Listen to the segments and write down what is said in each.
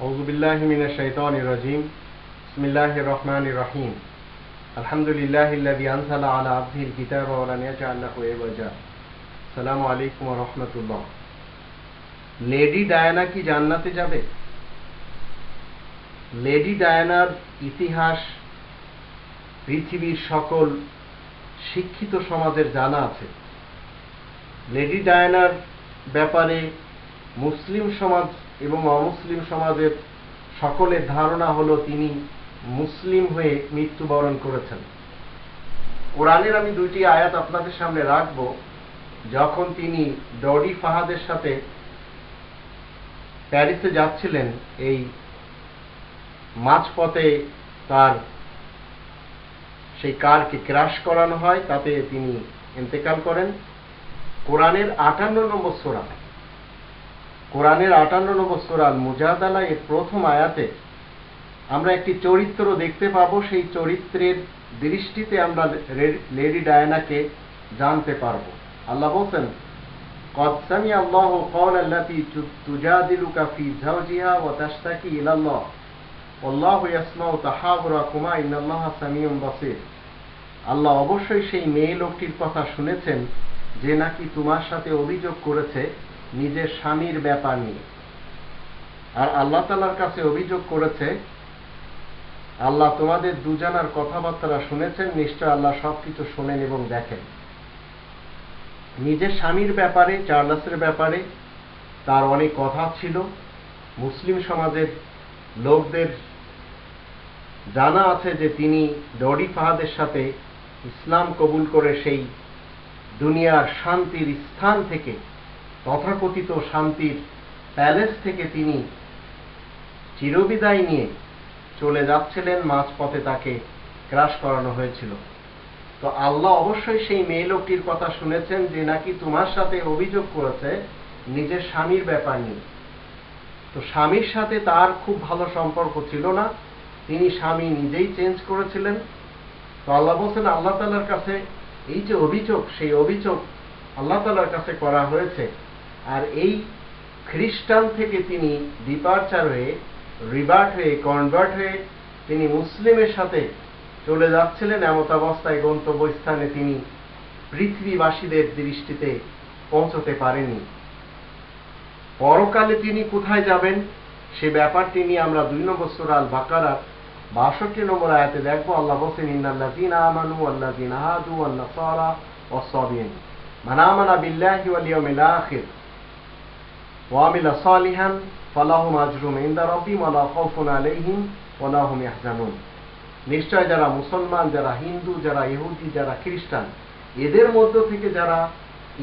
أعوذ بالله من الشيطان الرجيم بسم الله الرحمن الرحيم الحمد لله الذي أنزل على عبده الكتاب ولم يجعل له عوجا السلام عليكم ورحمة الله lady Diana কি জান্নাতে যাবে লেডি ডায়ানার ইতিহাস পৃথিবীর সকল শিক্ষিত সমাজের জানা আছে লেডি ডায়ানার ব্যাপারে মুসলিম সমাজ এবং অমুসলিম সমাজের সকলের ধারণা হলো তিনি মুসলিম হয়ে মৃত্যুবরণ করেছেন। কোরআনের আমি দুইটি আয়াত আপনাদের সামনে রাখব। যখন তিনি ডরি ফাহাদের সাথে প্যারিসে যাচ্ছিলেন, এই মাঝপথে তার সেই কারকে ক্রাশ করানো হয়, তাতে তিনি ইন্তেকাল করেন। কোরআনের আটান্ন নম্বর সোরা কোরআনের আটান্ন নম্বর সোরাল মুজাদালা এর প্রথম আয়াতে আমরা একটি চরিত্র দেখতে পাবো সেই চরিত্রের দৃষ্টিতে আমরা লেডি ডায়ানাকে জানতে পারবো আল্লাহ বলছেন قد سمع الله قول التي تجادلك في زوجها وتشتكي إلى الله والله يسمع تحاوركما إن الله سميع بصير আল্লাহ অবশ্যই সেই মেয়ে লোকটির কথা শুনেছেন যে নাকি তোমার সাথে অভিযোগ করেছে নিজের স্বামীর ব্যাপার নিয়ে। আর আল্লাহ তালার কাছে অভিযোগ করেছে, আল্লাহ তোমাদের দুজনার কথাবার্তা শুনেছেন, নিশ্চয় আল্লাহ সবকিছু শোনেন এবং দেখেন। নিজের স্বামীর ব্যাপারে চার্লাসের ব্যাপারে তার অনেক কথা ছিল। মুসলিম সমাজের লোকদের জানা আছে যে তিনি ডরি ফাহাদের সাথে ইসলাম কবুল করে সেই দুনিয়ার শান্তির স্থান থেকে তথাকথিত শান্তির প্যালেস থেকে তিনি চিরবিদায় নিয়ে চলে যাচ্ছিলেন, মাঝপথে তাকে ক্রাশ করানো হয়েছিল। তো আল্লাহ অবশ্যই সেই মেয়ে লোকটির কথা শুনেছেন যে নাকি তোমার সাথে অভিযোগ করেছে, নিজের স্বামীর ব্যাপার নিয়ে। তো স্বামীর সাথে তার খুব ভালো সম্পর্ক ছিল না, তিনি স্বামী নিজেই চেঞ্জ করেছিলেন। তো আল্লাহ বলছেন, আল্লাহ তালার কাছে এই যে অভিযোগ, সেই অভিযোগ আল্লাহ তালার কাছে করা হয়েছে। আর এই খ্রিস্টান থেকে তিনি ডিপার্চার হয়ে রিভার্ট হয়ে কনভার্ট হয়ে তিনি মুসলিমের সাথে চলে যাচ্ছিলেন। এমত অবস্থায় গন্তব্যস্থানে তিনি পৃথিবীবাসীদের দৃষ্টিতে পৌঁছতে পারেননি। পরকালে তিনি কোথায় যাবেন, সে ব্যাপারটি নিয়ে আমরা দুই নম্বর সুরাল বাকারার বাষট্টি নম্বর আয়াতে দেখব। আল্লাহ বসেন ইন্নাল্লাযীনা আমানু ওয়াল্লাযীনা হাদু ওয়ান নাসারা ওয়াস-সাবিন মান আমানা বিল্লাহি ওয়াল আখির। ওয়া আমিলা সালিহান, ফালাহুম আজরুম ইনদা রাব্বিহিম ওয়া লা খাউফুন আলাইহিম ওয়া লা হুম ইয়াহজানুন। নিশ্চয় যারা মুসলমান, যারা হিন্দু, যারা ইহুদি, যারা খ্রিস্টান, এদের মধ্য থেকে যারা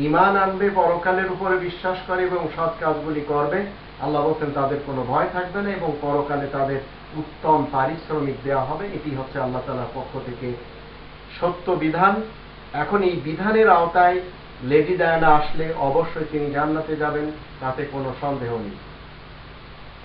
ইমান আনবে, পরকালের উপরে বিশ্বাস করে এবং সৎ কাজগুলি করবে, আল্লাহ বলছেন তাদের কোনো ভয় থাকবে না এবং পরকালে তাদের উত্তম পারিশ্রমিক দেওয়া হবে। এটি হচ্ছে আল্লাহ তালার পক্ষ থেকে সত্য বিধান। এখন এই বিধানের আওতায় লেডি ডায়ানা আসলে অবশ্যই তিনি জান্নাতে যাবেন তাতে কোনো সন্দেহ নেই।